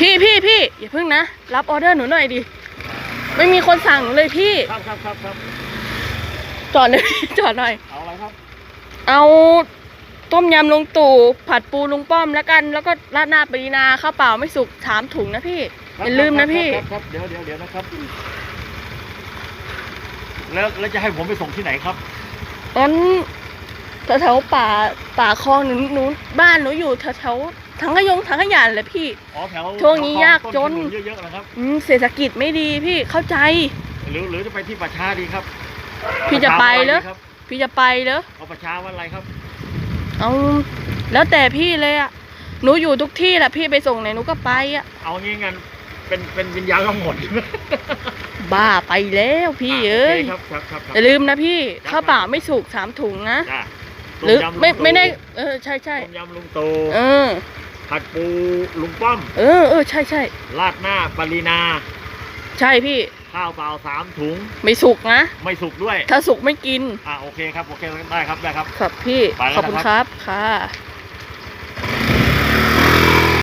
พี่พี่พี่อย่าเพิ่งนะ รับออเดอร์หนูหน่อยดิ ไม่มีคนสั่งหนูเลยพี่ ครับครับครับครับจอดเลยจอดหน่อย เอาอะไรครับเอาต้มยำลุงตู่ผัดปูลุงป้อมแล้วกัน แล้วก็ราดหน้าปรีนาข้าวเปล่าไม่สุกถามถุงนะพี่ครับอย่าลืมนะพี่ครับครับเดี๋ยวเดี๋ยวเดี๋ยวนะครับ แล้วแล้วจะให้ผมไปส่งที่ไหนครับ งั้น แถวๆป่าป่าคลองหนูหนูบ้านหนูอยู่แถวๆถังขยงถังขยานเลยพี่ อ๋อแถวช่วงนี้ยากจน ต้ขเยอะๆนะครับอืมเศรษฐกิจไม่ดีพี่เข้าใจ หรือหรือจะไปที่ป่าช้าดีครับพี่จะไปเหรอ ป่าช้าวันอะไรครับพี่จะไปเหรอเอาป่าช้าวันอะไรครับเอาแล้วแต่พี่เลยอะหนูอยู่ทุกที่แหละพี่ไปส่งไหนหนูก็ไปอะเอางี้งั้นเป็นเป็นวิญญาณทั้งหมดบ้าไปแล้วพี่เอ้ยโคครับครับครับคอรับย่าลืมนะพี่ครับข้าวเปล่าไม่สุกสามถุงนะ จ้ะ หรือต้ยำลุงไม่ตู่ไม่ได้เออใช่ใช่ต้มยำลุงโตเออผัดปูลุงป้อม เออเออใช่ใช่ราดหน้าปรีนา ใช่พี่ ข้าวเปล่าสามถุง ไม่สุกนะ ไม่สุกด้วย ถ้าสุกไม่กิน อ่าโอเคครับ โอเคได้ครับได้ครับ ครับพี่ไปแล้วขอบคุณนะครับครับ ค่ะ